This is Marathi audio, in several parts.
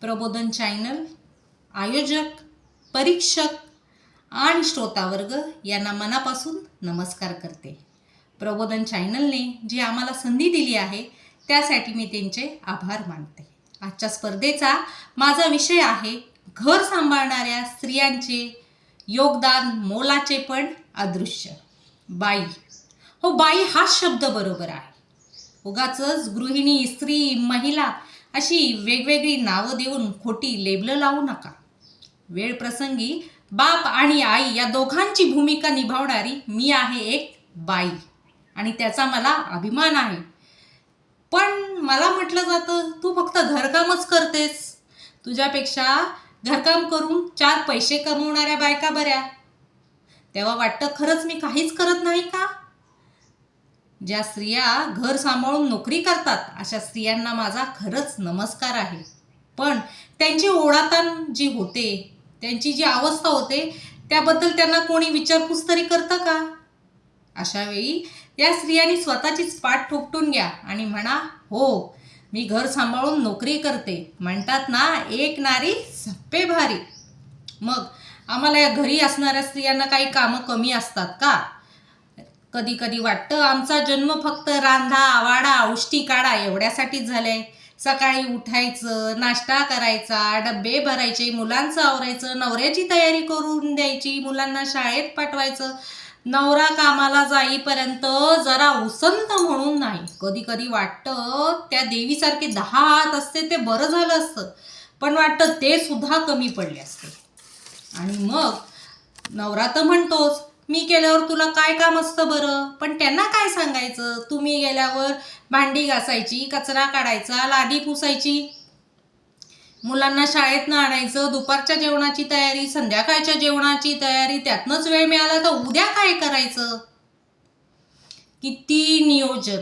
प्रबोधन चॅनल आयोजक परीक्षक आणि श्रोतावर्ग यांना मनापासून नमस्कार करते. प्रबोधन चॅनलने जी आम्हाला संधी दिली आहे त्यासाठी मी त्यांचे आभार मानते. आजच्या स्पर्धेचा माझा विषय आहे घर सांभाळणाऱ्या स्त्रियांचे योगदान मोलाचे पण अदृश्य. बाई. हो बाई हा शब्द बरोबर आहे. उगाच गृहिणी स्त्री महिला अशी वेगवेगळी नावं देऊन खोटी लेबलं लावू नका. वेळ प्रसंगी बाप आणि आई या दोघांची भूमिका निभावणारी मी आहे एक बाई आणि त्याचा मला अभिमान आहे. पण मला म्हटलं जातं तू फक्त घरकामच करतेस. तुझ्यापेक्षा घरकाम करून चार पैसे कमवणाऱ्या बायका बऱ्या. तेव्हा वाटतं खरंच मी काहीच करत नाही का? ज्या स्त्रिया घर सांभाळून नोकरी करतात अशा स्त्रियांना माझा खरंच नमस्कार आहे. पण त्यांची ओढाताण जी होते त्यांची जी अवस्था होते त्याबद्दल त्यांना कोणी विचारपूस तरी करतं का? अशा वेळी या स्त्रियांनी स्वतःचीच पाठ ठोपटून घ्या आणि म्हणा हो मी घर सांभाळून नोकरी करते. म्हणतात ना एक नारी सप्पे भारी. मग आम्हाला या घरी असणाऱ्या स्त्रियांना काही कामं कमी असतात का? कधी कधी वाटतं आमचा जन्म फक्त रांधा आवाडा औष्टी काढा एवढ्यासाठीच झालाय. सकाळी उठायचं नाश्ता करायचा डब्बे भरायचे मुलांचं आवरायचं नवऱ्याची तयारी करून द्यायची मुलांना शाळेत पाठवायचं. नवरा कामाला जाईपर्यंत जरा उसंत म्हणून नाही. कधी कधी वाटतं त्या देवीसारखे दहा हात असते ते बरं झालं असतं. पण वाटतं ते सुद्धा कमी पडले असते. आणि मग नवरा तर म्हणतोच मी केल्यावर तुला काय काम असतं बरं? पण त्यांना काय सांगायचं? तुम्ही गेल्यावर भांडी घासायची कचरा काढायचा लादी पुसायची. मुलांना शाळेतनं आणायचं दुपारच्या जेवणाची तयारी संध्याकाळच्या जेवणाची तयारी त्यातनंच वेळ मिळाला तर उद्या काय करायचं? किती नियोजन.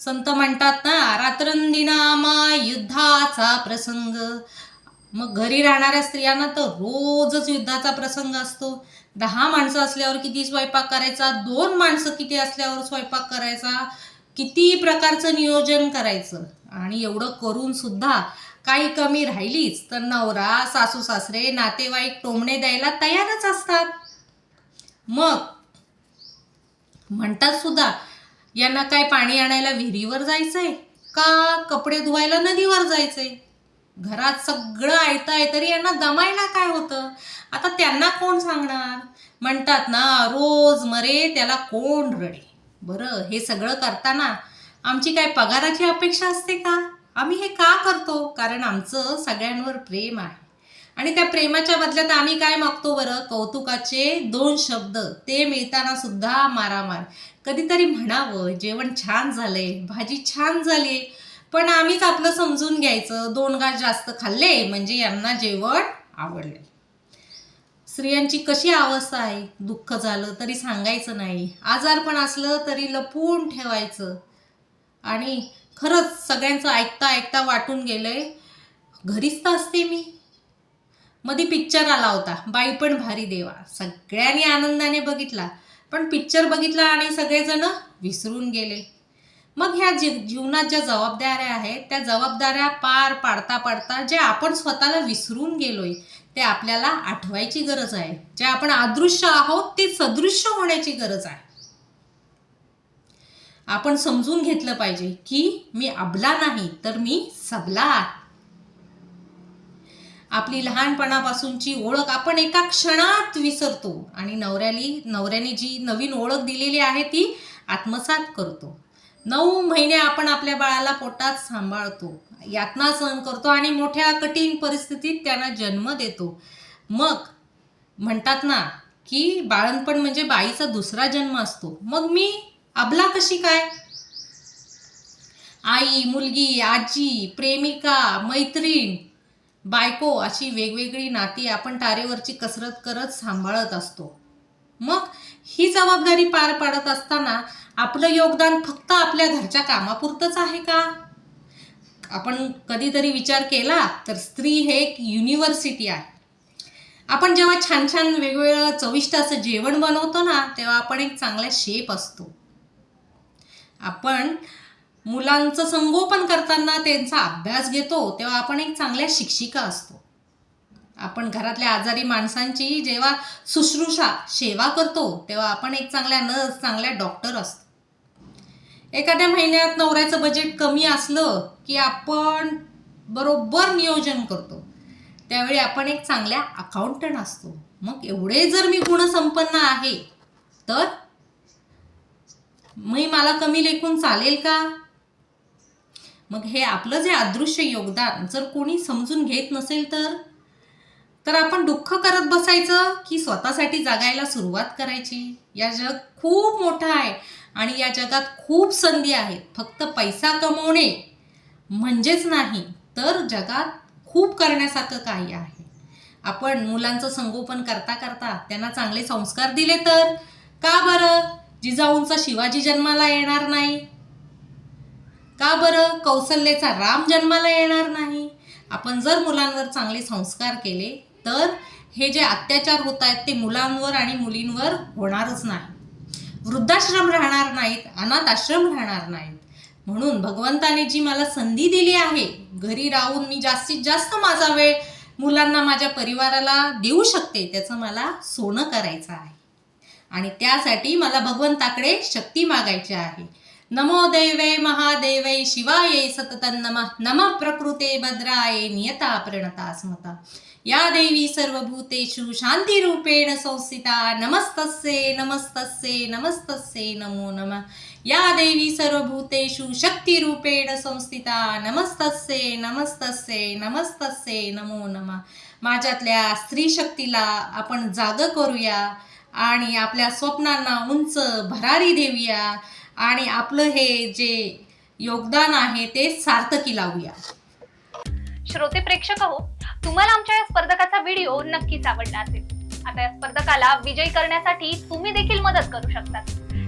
संत म्हणतात ना रात्रंदिनामा युद्धाचा प्रसंग. मग घरी राहणाऱ्या स्त्रियांना तर रोजच युद्धाचा प्रसंग असतो. दहा माणसं असल्यावर किती स्वयंपाक करायचा? दोन माणसं किती असल्यावर स्वयंपाक करायचा? किती प्रकारचं नियोजन करायचं? आणि एवढं करून सुद्धा काही कमी राहिलीच तर नवरा सासू सासरे नातेवाईक टोमणे द्यायला तयारच असतात. मग म्हणतात सुद्धा यांना काय पाणी आणायला विहिरीवर जायचंय? का कपडे धुवायला नदीवर जायचंय? घरात सगळं ऐकता आहे तरी यांना दमायला काय होतं? आता त्यांना कोण सांगणार? म्हणतात ना रोज मरे त्याला कोण रडे? बरं हे सगळं करताना आमची काय पगाराची अपेक्षा असते का? आम्ही हे का करतो? कारण आमचं सगळ्यांवर प्रेम आहे. आणि त्या प्रेमाच्या बदल्यात आम्ही काय मागतो बरं? कौतुकाचे दोन शब्द ते मिळताना सुद्धा मारामार. कधीतरी म्हणावं जेवण छान झालंय भाजी छान झाली पण आम्हीच आपलं समजून घ्यायचं. दोन घास जास्त खाल्ले म्हणजे यांना जेवण आवडले. स्त्रियांची कशी अवस्था आहे? दुःख झालं तरी सांगायचं नाही. आजार पण असलं तरी लपून ठेवायचं. आणि खरंच सगळ्यांचं ऐकता ऐकता वाटून गेलंय घरीच तर असते मी. मध्ये पिक्चर आला होता बाई पण भारी देवा. सगळ्यांनी आनंदाने बघितला. पण पिक्चर बघितला आणि सगळेजण विसरून गेले. मग ह्या जी जीवनात ज्या जबाबदाऱ्या आहेत त्या जबाबदाऱ्या पार पाडता पाडता जे आपण स्वतःला विसरून गेलोय ते आपल्याला आठवायची गरज आहे. जे आपण अदृश्य आहोत ते सदृश्य होण्याची गरज आहे. आपण समजून घेतलं पाहिजे की मी अबला नाही तर मी सबला आहे. आपली लहानपणापासूनची ओळख आपण एका क्षणात विसरतो आणि नवऱ्याली नवऱ्याने जी नवीन ओळख दिलेली आहे ती आत्मसात करतो. नऊ महिने आपण आपल्या बाळाला पोटात सांभाळतो. यातना सहन करतो आणि मोठ्या कठीण परिस्थितीत त्यांना जन्म देतो. मग म्हणतात ना की बाळणपण म्हणजे बाईचा दुसरा जन्म असतो. मग मी अबला कशी काय? आई मुलगी आजी प्रेमिका मैत्रीण बायको अशी वेगवेगळी नाती आपण तारेवरची कसरत करत सांभाळत असतो. मग ही जबाबदारी पार पाडत असताना आपलं योगदान फक्त आपल्या घरच्या कामापुरतंच आहे का? आपण कधीतरी विचार केला तर स्त्री हे एक युनिव्हर्सिटी आहे. आपण जेव्हा छान छान वेगवेगळं चविष्ट असं जेवण बनवतो ना तेव्हा आपण एक चांगला शेप असतो. आपण मुलांचं संगोपन करताना त्यांचा अभ्यास घेतो तेव्हा आपण एक चांगल्या शिक्षिका असतो. आपण घरातल्या आजारी माणसांची जेव्हा शुश्रूषा सेवा करतो तेव्हा आपण एक चांगल्या नर्स चांगल्या डॉक्टर असतो. एखाद्या महिन्यात नवऱ्याचं बजेट कमी असलं की आपण बरोबर नियोजन करतो. त्यावेळी आपण एक चांगल्या अकाउंटंट असतो. मग एवढे जर मी गुणसंपन्न आहे तर मी मला कमी लेखून चालेल का? मग हे आपलं जे अदृश्य योगदान जर कोणी समजून घेत नसेल तर? तर आपण दुःख करत बसायचं की स्वतःसाठी जगायला सुरुवात करायची? या जग खूप मोठं आहे आणि या जगात खूप संधी आहेत. फक्त पैसा कमवणे म्हणजेच नाही तर जगात खूप करण्यासारखं काही आहे. आपण मुलांचं संगोपन करता करता त्यांना चांगले संस्कार दिले तर का बरं जिजाऊंचा शिवाजी जन्माला येणार नाही? का बरं कौशल्याचा राम जन्माला येणार नाही? आपण जर मुलांवर चांगले संस्कार केले तर हे जे अत्याचार होत आहेत ते मुलांवर आणि मुलींवर होणारच नाही. वृद्धाश्रम राहणार नाहीत अनाथ आश्रम राहणार नाहीत. म्हणून भगवंताने जी मला संधी दिली आहे घरी राहून मी जास्तीत जास्त माझा वेळ मुलांना माझ्या परिवाराला देऊ शकते त्याचं मला सोनं करायचं आहे. आणि त्यासाठी मला भगवंताकडे शक्ती मागायची आहे. नमो दैवे महादेवे शिवायै सततं नम. नम प्रकृते भद्राये नियता प्रणता स्मता. या देवी सर्वभूतेषु शान्तिरूपेण संस्थिता. नमस्तस्ये नमस्तस्ये नमस्तस्ये नमो नमः. या देवी सर्वभूतेषु शक्तिरूपेण संस्थिता. नमस्तस्ये नमस्तस्ये नमस्तस्ये नमो नमः. माझ्यातल्या स्त्री शक्तीला आपण जाग करूया आणि आपल्या स्वप्नांना उंच भरारी देऊया. आणि आपलं हे जे योगदान आहे ते सार्थकी लावूया. श्रोते प्रेक्षक हो तुम्हाला आमच्या या स्पर्धकाचा व्हिडिओ नक्कीच आवडला असेल. आता या स्पर्धकाला विजयी करण्यासाठी तुम्ही देखील मदत करू शकता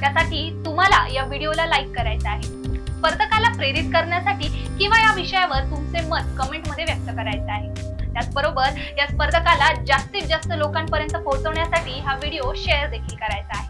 त्यासाठी तुम्हाला या व्हिडिओला लाईक करायचं आहे. स्पर्धकाला प्रेरित करण्यासाठी किंवा या विषयावर तुमचे मत कमेंटमध्ये व्यक्त करायचे आहे. त्याचबरोबर या स्पर्धकाला जास्तीत जास्त लोकांपर्यंत पोहोचवण्यासाठी हा व्हिडिओ शेअर देखील करायचा आहे.